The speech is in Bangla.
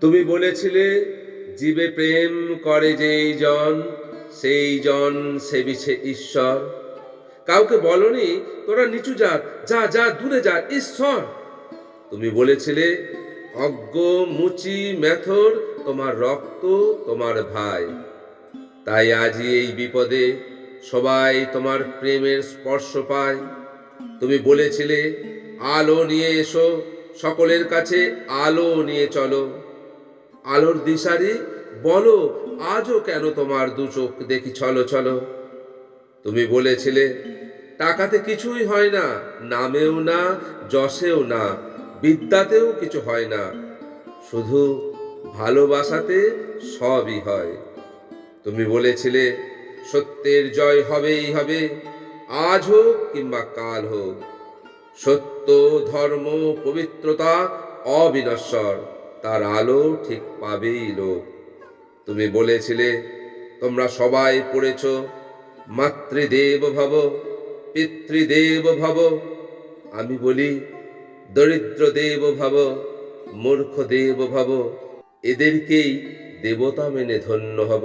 তুমি বলেছিলে, জীবে প্রেম করে যেই জন, সেই জন সেবিছে ঈশ্বর। কাউকে বলনি, তোরা নিচু যা যা যা, দূরে যা, ঈশ্বর। তুমি বলেছিলে, অজ্ঞ, মুচি, মেথর, তোমার রক্ত, তোমার ভাই। তাই আজই এই বিপদে সবাই তোমার প্রেমের স্পর্শ পায়। তুমি বলেছিলে, আলো নিয়ে এসো, সকলের কাছে আলো নিয়ে চলো। আলোর দিশারি, বলো, আজও কেন তোমার দু চোখ দেখি চলো চলো তুমি বলেছিলে, টাকাতে কিছুই হয় না, নামেও না, যশেও না, বিদ্যাতেও কিছু হয় না। শুধু ভালোবাসাতে সবই হয়। তুমি বলেছিলে, সত্যের জয় হবেই হবে, আজ হোক কিংবা কাল হোক। সত্য, ধর্ম, পবিত্রতা, অবিনশ্বর। তার আলো ঠিক পাবেই লোক। তুমি বলেছিলে, তোমরা সবাই পড়েছ, মাতৃদেব ভব, পিতৃদেব ভব। আমি বলি দরিদ্র দেব ভব মূর্খ দেব ভব, এদেরকেই দেবতা মেনে ধন্য হব।